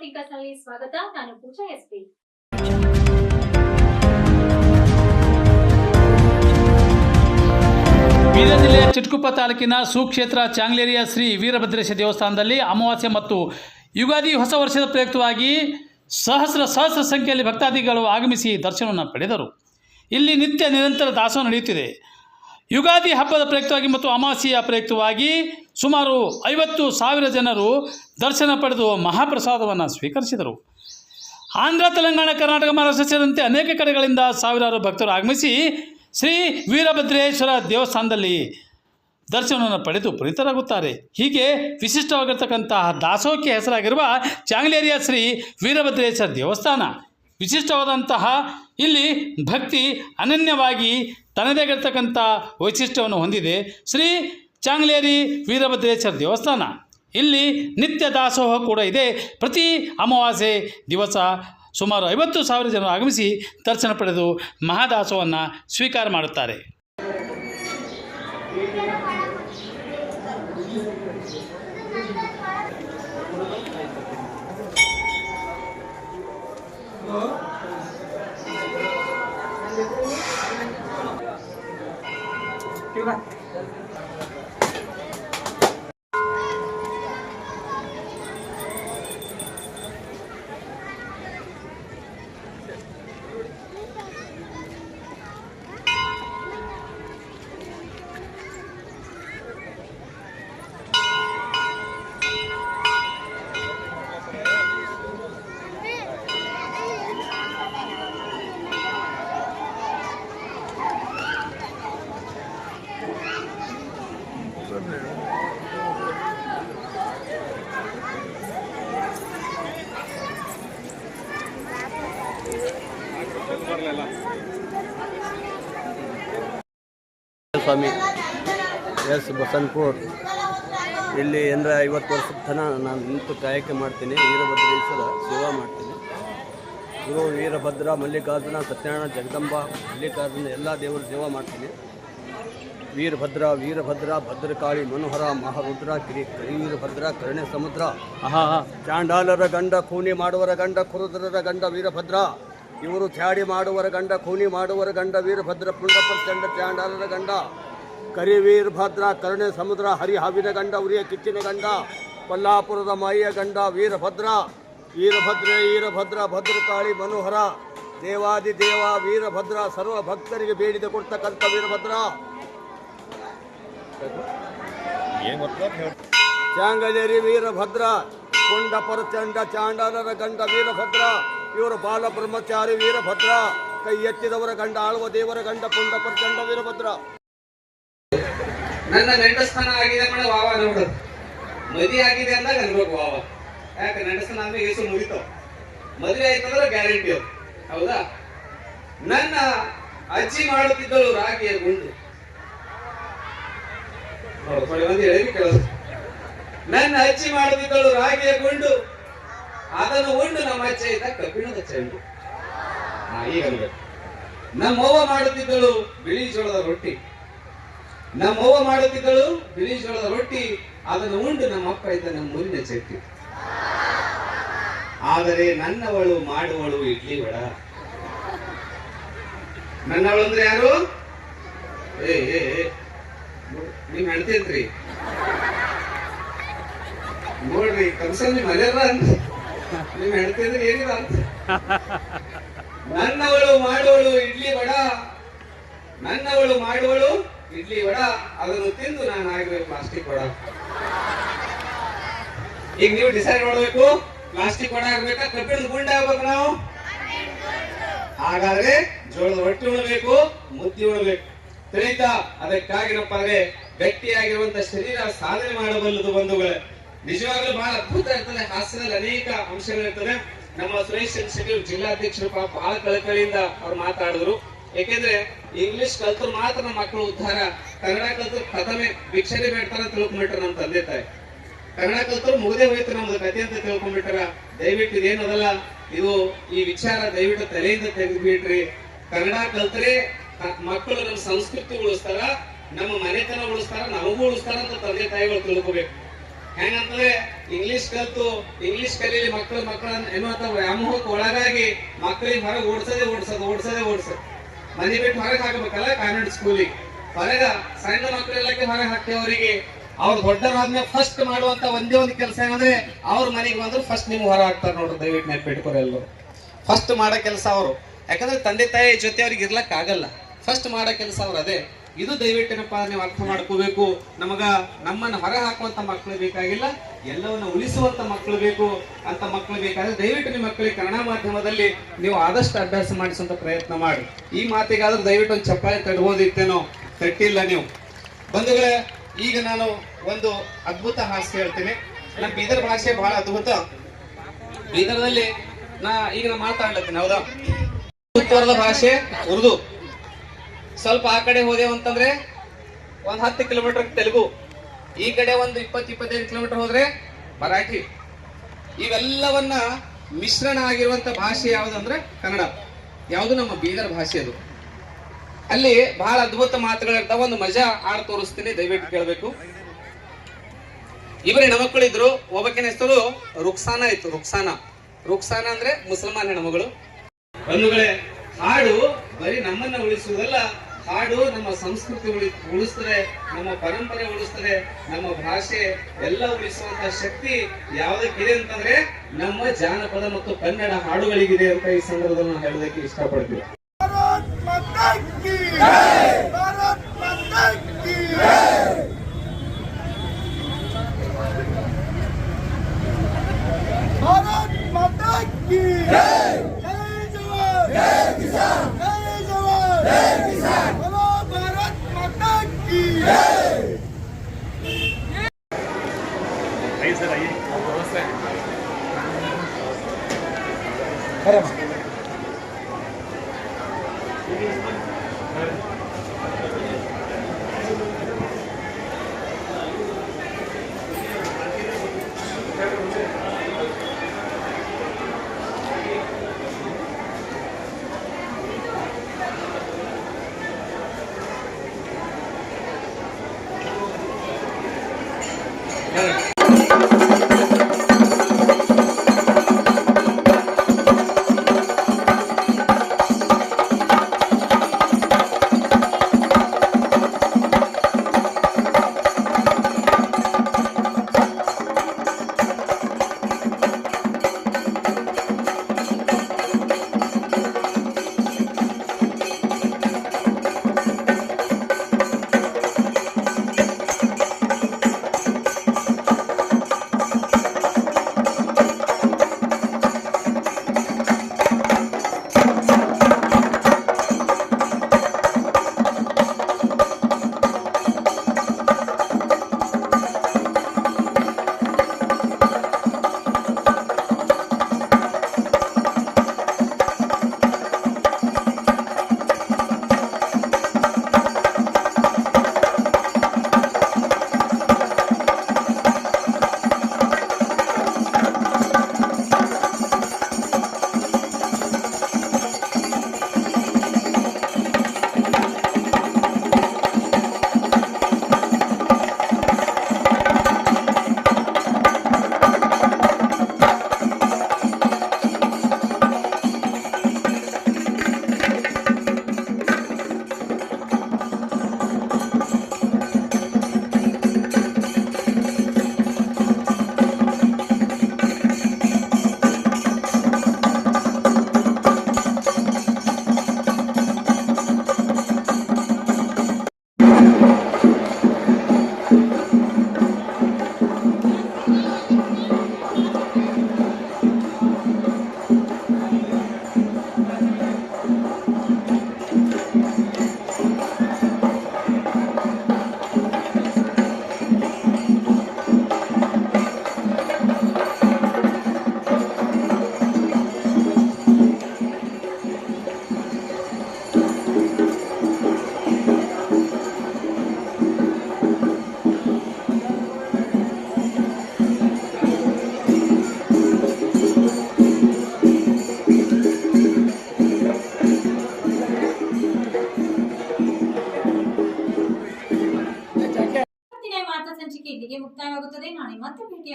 ಥಿಂಕರ್ಸ್ನಲ್ಲಿ ಸ್ವಾಗತ. ನಾನು ಪೂಜಾ ಎಸ್ಪಿ ಬೀದರ್ ಜಿಲ್ಲೆಯ ಚಿಟ್ಕುಪ್ಪ ತಾಲೂಕಿನ ಸುಕ್ಷೇತ್ರ ಚಾಂಗ್ಲೇರಿಯ ಶ್ರೀ ವೀರಭದ್ರೇಶ ದೇವಸ್ಥಾನದಲ್ಲಿ ಅಮಾವಾಸ್ಯೆ ಮತ್ತು ಯುಗಾದಿ ಹೊಸ ವರ್ಷದ ಪ್ರಯುಕ್ತವಾಗಿ ಸಹಸ್ರ ಸಹಸ್ರ ಸಂಖ್ಯೆಯಲ್ಲಿ ಭಕ್ತಾದಿಗಳು ಆಗಮಿಸಿ ದರ್ಶನವನ್ನು ಪಡೆದರು. ಇಲ್ಲಿ ನಿತ್ಯ ನಿರಂತರ ದಾಸೋಹ ನಡೆಯುತ್ತಿದೆ. ಯುಗಾದಿ ಹಬ್ಬದ ಪ್ರಯುಕ್ತವಾಗಿ ಮತ್ತು ಅಮಾವಾಸ್ಯೆಯ ಪ್ರಯುಕ್ತವಾಗಿ ಸುಮಾರು ಐವತ್ತು ಸಾವಿರ ಜನರು ದರ್ಶನ ಪಡೆದು ಮಹಾಪ್ರಸಾದವನ್ನು ಸ್ವೀಕರಿಸಿದರು. ಆಂಧ್ರ, ತೆಲಂಗಾಣ, ಕರ್ನಾಟಕ, ಮಹಾರಾಷ್ಟ್ರ ಸೇರಿದಂತೆ ಅನೇಕ ಕಡೆಗಳಿಂದ ಸಾವಿರಾರು ಭಕ್ತರು ಆಗಮಿಸಿ ಶ್ರೀ ವೀರಭದ್ರೇಶ್ವರ ದೇವಸ್ಥಾನದಲ್ಲಿ ದರ್ಶನವನ್ನು ಪಡೆದು ಪುನೀತರಾಗುತ್ತಾರೆ. ಹೀಗೆ ವಿಶಿಷ್ಟವಾಗಿರ್ತಕ್ಕಂತಹ ದಾಸೋಹಕ್ಕೆ ಹೆಸರಾಗಿರುವ ಚಾಂಗ್ಲೇರಿಯ ಶ್ರೀ ವೀರಭದ್ರೇಶ್ವರ ದೇವಸ್ಥಾನ. ವಿಶಿಷ್ಟವಾದಂತಹ ಇಲ್ಲಿ ಭಕ್ತಿ ಅನನ್ಯವಾಗಿ ತನ್ನದೇ ಆಗಿರ್ತಕ್ಕಂಥ ವೈಶಿಷ್ಟ್ಯವನ್ನು ಹೊಂದಿದೆ. ಶ್ರೀ ಚಾಂಗ್ಲೇರಿ ವೀರಭದ್ರೇಶ್ವರ ದೇವಸ್ಥಾನ. ಇಲ್ಲಿ ನಿತ್ಯ ದಾಸೋಹ ಕೂಡ ಇದೆ. ಪ್ರತಿ ಅಮಾವಾಸ್ಯೆ ದಿವಸ ಸುಮಾರು ಐವತ್ತು ಸಾವಿರ ಜನರು ಆಗಮಿಸಿ ದರ್ಶನ ಪಡೆದು ಮಹಾದಾಸೋಹವನ್ನು ಸ್ವೀಕಾರ ಮಾಡುತ್ತಾರೆ. ಸ್ವಾಮಿ, ಎಸ್ ಬಸನ್ಪುರ್. ಇಲ್ಲಿ ಅಂದರೆ ಐವತ್ತು ವರ್ಷದ ತನಕ ನಾನು ನಿಂತು ಕಾಯಕ ಮಾಡ್ತೀನಿ ವೀರಭದ್ರೇಶ್ವರ ಸೇವಾ ಮಾಡ್ತೀನಿ. ಗುರು ವೀರಭದ್ರ, ಮಲ್ಲಿಕಾರ್ಜುನ, ಸತ್ಯನಾರಾಯಣ, ಜಗದಂಬ, ಮಲ್ಲಿಕಾರ್ಜುನ, ಎಲ್ಲ ದೇವರು ಸೇವಾ ಮಾಡ್ತೀನಿ. ವೀರಭದ್ರ ವೀರಭದ್ರ ಭದ್ರಕಾಳಿ ಮನೋಹರ ಮಹಾರುದ್ರ ಕಿರಿ ವೀರಭದ್ರ ಕರ್ಣೆ ಸಮುದ್ರ. ಚಾಂಡಾಲರ ಗಂಡ ಖೂನಿ ಮಾಡುವರ ಗಂಡ ಕುರುದ್ರರ ಗಂಡ ವೀರಭದ್ರ. ಇವರು ತ್ಯಾಡಿ ಮಾಡುವರ ಗಂಡ ಖೂನಿ ಮಾಡುವರ ಗಂಡ ವೀರಭದ್ರ ಪುಂಡಪ್ರಚಂಡ ಚಾಂಡಾಲರ ಗಂಡ. ಕರಿ ವೀರಭದ್ರ ಕರ್ಣೆ ಸಮುದ್ರ ಹರಿ ಹಾವಿನ ಗಂಡ ಉರಿಯ ಕಿಚ್ಚಿನ ಗಂಡ. ಕೊಲ್ಲಾಪುರದ ಮಾಯಿಯ ಗಂಡ ವೀರಭದ್ರ. ವೀರಭದ್ರ ವೀರಭದ್ರ ಭದ್ರಕಾಳಿ ಮನೋಹರ. ದೇವಾದಿ ದೇವ ವೀರಭದ್ರ ಸರ್ವ ಭಕ್ತರಿಗೆ ಬೇಡಿದೆ ಕೊಡ್ತಕ್ಕಂಥ ವೀರಭದ್ರ. ಚಾಂಗಲೇರಿ ವೀರಭದ್ರ ಕುಂಡಪರ ಚಂಡ ಚಾಂಡಾಲರ ಗಂಡ ವೀರಭದ್ರ ಇವರು ಬಾಲ ಬ್ರಹ್ಮಚಾರಿ ವೀರಭದ್ರ ಕೈ ಎತ್ತಿದವರ ಗಂಡ ಆಳುವ ದೇವರ ಗಂಡ ಕುಂಡಪರ ಚಂಡ ವೀರಭದ್ರ. ನನ್ನ ನೆಂಟಸ್ಥಾನ ಆಗಿದೆ ಮೇಡಮ್ ವಾವ ನೋಡು. ಮದಿ ಆಗಿದೆ ಅಂದಾಗ ಅನ್ಬೇಕು ವಾವ. ಯಾಕೆ ನೆಂಟಸ್ಥಾನ ಆದ್ಮೇಲೆ ಏಸು ಮುಗಿತಾವ ಮದುವೆ ಆಯ್ತಂದ್ರೆ ಗ್ಯಾರಂಟಿ ಹೌದಾ? ನನ್ನ ಅಜ್ಜಿ ಮಾಡುತ್ತಿದ್ದಳು ರಾಗಿಯ ಗುಂಡು. ನನ್ನ ಅಜ್ಜಿ ಮಾಡುತ್ತಿದ್ದಳು ರಾಗಿಯ ಗುಂಡು. ಅದನ್ನು ಉಂಡು ನಮ್ಮ ಅಜ್ಜಿ ಇದ್ದ ಕಬ್ಬಿಣದ ಚೆಂಡು. ನಮ್ಮವ್ವ ಮಾಡುತ್ತಿದ್ದಳು ಬಿಳಿ ಜೋಳದ ರೊಟ್ಟಿ. ನಮ್ಮವ್ವ ಮಾಡುತ್ತಿದ್ದಳು ಬಿಳಿ ಜೋಳದ ರೊಟ್ಟಿ. ಅದನ್ನು ಉಂಡು ನಮ್ಮ ಅಪ್ಪ ಇದ್ದ ನಮ್ಮ ಊರಿನ ಚಟ್ಟಿ ಆದರೆ ನನ್ನವಳು ಮಾಡುವಳು ಇಡ್ಲಿ ವಡ. ನನ್ನವಳು ಅಂದ್ರೆ ಯಾರು? ಏ ಏ, ನಿಮ್ ಹೆಣ್ತೇನ್ರಿ ನೋಡ್ರಿ ಕನ್ಸಲ್ ನಿಮ್ ಮರ್ಯಾದ ಅಂತ. ನಿಮ್ ಹೆಣ್ತೇಂದ್ರೆ ಏನಿಲ್ಲ ಅಂತ. ನನ್ನವಳು ಮಾಡುವಳು ಇಡ್ಲಿ ವಡ. ನನ್ನವಳು ಮಾಡುವಳು ಇಡ್ಲಿ ವಡ. ಅದನ್ನು ತಿಂದು ನಾನು ಆಗಬೇಕು ಪ್ಲಾಸ್ಟಿಕ್ ವಡ. ಈಗ ನೀವು ಡಿಸೈಡ್ ಮಾಡಬೇಕು ಪ್ಲಾಸ್ಟಿಕ್ ವಡ ಆಗ್ಬೇಕಾ? ಕಬ್ಬಿಣದ ಗುಂಡ ಆಗ್ಬೇಕು ನಾವು. ಹಾಗಾದ್ರೆ ಜೋಳದ ರೊಟ್ಟಿ ಉಣಬೇಕು, ಮುದ್ದೆ ಉಣಬೇಕು. ತಿಳಿತಾ ಅದಕ್ಕಾಗಿರಪ್ಪ ಅಂದ್ರೆ ಗಟ್ಟಿಯಾಗಿರುವಂತ ಶರೀರ ಸಾಧನೆ ಮಾಡಬಲ್ಲದು ಬಂಧುಗಳೇ. ನಿಜವಾಗ್ಲೂ ಬಹಳ ಅದ್ಭುತ ಇರ್ತದೆ. ಹಾಸ್ಯದಲ್ಲಿ ಅನೇಕ ಅಂಶಗಳಿರ್ತದೆ ನಮ್ಮ ಸುರೇಶ್ ಶೆಟ್ಟಿ ಜಿಲ್ಲಾಧ್ಯಕ್ಷರು ಪಾಪ ಬಹಳ ಕಳಕಳಿಯಿಂದ ಅವ್ರು ಮಾತಾಡಿದ್ರು. ಯಾಕೆಂದ್ರೆ ಇಂಗ್ಲಿಷ್ ಕಲ್ತು ಮಾತ್ರ ಮಕ್ಕಳು ಉದ್ಧಾರ. ಕನ್ನಡ ಕಲ್ತು ಪ್ರಥಮೆ ಭಿಕ್ಷಣೆ ಬೇಡ್ತಾರ ತಿಳ್ಕೊಂಡ್ಬಿಟ್ರ ನಮ್ಮ ತಂದೆ ತಾಯಿ. ಕನ್ನಡ ಕಲ್ತರು ಮುಗದೆ ಹೋಯ್ತು ನಮ್ದು ಕತೆ ಅಂತ ತಿಳ್ಕೊಂಡ್ಬಿಟ್ರ ದಯವಿಟ್ಟು ಇದೇನದಲ್ಲ ಇದು ಈ ವಿಚಾರ ದಯವಿಟ್ಟು ತಲೆಯಿಂದ ತೆಗೆದ್ಬಿಟ್ರಿ. ಕನ್ನಡ ಕಲ್ತರೆ ಮಕ್ಕಳು ನಮ್ಮ ಸಂಸ್ಕೃತಿ ಉಳಿಸ್ತಾರ. ನಮ್ಮ ಮನೆತನ ಉಳಿಸ್ತಾರ ನಮಗೂ ಉಳಿಸ್ತಾರ ಅಂತ ತಂದೆ ತಾಯಿಗಳು ತಿಳ್ಕೊಬೇಕು. ಹೆಂಗಂತಂದ್ರೆ ಇಂಗ್ಲಿಷ್ ಕಲ್ತು ಇಂಗ್ಲಿಷ್ ಕಲೀಲಿ ಮಕ್ಕಳು ಮಕ್ಕಳನ್ನ ಎನ್ನುವಂತ ವ್ಯಾಮೋಹಕ್ಕೆ ಒಳಗಾಗಿ ಮಕ್ಕಳಿಗೆ ಹೊರಗೆ ಓಡಿಸೋದೇ ಓಡಿಸೋದು ಓಡಿಸೋದೇ ಓಡಿಸೋದು. ಮನೆ ಬಿಟ್ಟು ಹೊರಗೆ ಹಾಕಬೇಕಲ್ಲ ಕಾನ್ವೆಂಟ್ ಸ್ಕೂಲಿಗೆ ಹೊರಗ ಸಣ್ಣ ಮಕ್ಕಳೆಲ್ಲಕ್ಕೆ ಹೊರಗೆ ಹಾಕ್ತೇವೆ ಅವರಿಗೆ ಅವ್ರು ದೊಡ್ಡರಾದ್ಮೇಲೆ ಫಸ್ಟ್ ಮಾಡುವಂತ ಒಂದೇ ಒಂದು ಕೆಲಸ ಏನಂದ್ರೆ, ಅವ್ರ ಮನೆಗೆ ಬಂದ್ರು ಫಸ್ಟ್ ನಿಮ್ಗೆ ಹೊರ ಹಾಕ್ತಾರೆ ನೋಡ್ರಿ, ದಯವಿಟ್ಟು ನೆನ್ಪಿಟ್ಕೊರಿ ಎಲ್ಲರು. ಫಸ್ಟ್ ಮಾಡೋ ಕೆಲಸ ಅವರು. ಯಾಕಂದ್ರೆ ತಂದೆ ತಾಯಿ ಜೊತೆ ಅವ್ರಿಗೆ ಇರ್ಲಕ್ ಆಗಲ್ಲ ಫಸ್ಟ್ ಮಾಡೋ ಕೆಲಸ ಅವ್ರು ಅದೇ. ಇದು ದಯವಿಟ್ಟೇನಪ್ಪ ನೀವು ಅರ್ಥ ಮಾಡ್ಕೋಬೇಕು. ನಮಗ ನಮ್ಮನ್ನ ಹೊರ ಹಾಕುವಂತ ಮಕ್ಕಳು ಬೇಕಾಗಿಲ್ಲ, ಎಲ್ಲವನ್ನ ಉಳಿಸುವಂತ ಮಕ್ಕಳು ಬೇಕು ಅಂತ ಮಕ್ಕಳು ಬೇಕಾದ್ರೆ ದಯವಿಟ್ಟು ನಿಮ್ಮ ಮಕ್ಕಳಿಗೆ ಕನ್ನಡ ಮಾಧ್ಯಮದಲ್ಲಿ ನೀವು ಆದಷ್ಟು ಅಭ್ಯಾಸ ಮಾಡಿಸುವಂತ ಪ್ರಯತ್ನ ಮಾಡಿ. ಈ ಮಾತಿಗಾದ್ರೂ ದಯವಿಟ್ಟು ಒಂದು ಚಪ್ಪಾಳೆ ತಡ್ಬೋದಿತ್ತೇನೋ ತಟ್ಟಿಲ್ಲ ನೀವು. ಬಂಧುಗಳೇ, ಈಗ ನಾನು ಒಂದು ಅದ್ಭುತ ಹಾಸ್ಯ ಹೇಳ್ತೀನಿ. ನಮ್ಮ ಬೀದರ್ ಭಾಷೆ ಬಹಳ ಅದ್ಭುತ. ಬೀದರ್ದಲ್ಲಿ ನಾ ಈಗ ನಾ ಮಾತಾಡ್ಲತ್ತೀನಿ, ಹೌದಾ? ಉತ್ತರದ ಭಾಷೆ ಉರ್ದು. ಸ್ವಲ್ಪ ಆ ಕಡೆ ಹೋದೆವು ಅಂತಂದ್ರೆ ಒಂದ್ ಹತ್ತು ಕಿಲೋಮೀಟರ್ ತೆಲುಗು, ಈ ಕಡೆ ಒಂದು ಇಪ್ಪತ್ತು, ಇಪ್ಪತ್ತೈದು ಕಿಲೋಮೀಟರ್ ಹೋದ್ರೆ ಮರಾಠಿ. ಇವೆಲ್ಲವನ್ನ ಮಿಶ್ರಣ ಆಗಿರುವಂತ ಭಾಷೆ ಯಾವ್ದಂದ್ರೆ ಕನ್ನಡ. ಯಾವುದು ನಮ್ಮ ಬೀದರ್ ಭಾಷೆ ಅದು. ಅಲ್ಲಿ ಬಹಳ ಅದ್ಭುತ ಮಾತುಗಳಿರ್ತಾವ, ಒಂದು ಮಜಾ ಆಡ್ ತೋರಿಸ್ತೀನಿ, ದಯವಿಟ್ಟು ಕೇಳಬೇಕು. ಇವರೇ ಹೆಣ್ಮಕ್ಳಿದ್ರು ಒಬ್ಬಕ್ಕಿನ ಹೆಸರು ರುಕ್ಸಾನ ಇತ್ತು, ರುಕ್ಸಾನ. ರುಕ್ಸಾನ ಅಂದ್ರೆ ಮುಸಲ್ಮಾನ್ ಹೆಣ್ಮಗಳು. ಬಂಧುಗಳೇ, ಹಾಡು ಬರೀ ನಮ್ಮನ್ನ ಉಳಿಸುವುದಲ್ಲ ಹಾಡು ನಮ್ಮ ಸಂಸ್ಕೃತಿ ಉಳಿ ಉಳಿಸ್ತದೆ ನಮ್ಮ ಪರಂಪರೆ ಉಳಿಸ್ತದೆ ನಮ್ಮ ಭಾಷೆ ಎಲ್ಲ ಉಳಿಸುವಂತ ಶಕ್ತಿ ಯಾವುದಕ್ಕಿದೆ ಅಂತಂದ್ರೆ ನಮ್ಮ ಜಾನಪದ ಮತ್ತು ಕನ್ನಡ ಹಾಡುಗಳಿಗಿದೆ ಅಂತ ಈ ಸಂದರ್ಭದಲ್ಲಿ ನಾವು ಹೇಳೋದಕ್ಕೆ ಇಷ್ಟಪಡ್ತೀವಿ Hey!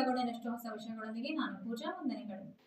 ಭೇಟಿಯಾಗೋಣ ಇನ್ನಷ್ಟು ಹೊಸ ವಿಷಯಗಳೊಂದಿಗೆ ನಾನು ಪೂಜಾ ವಂದನೆಗಳು.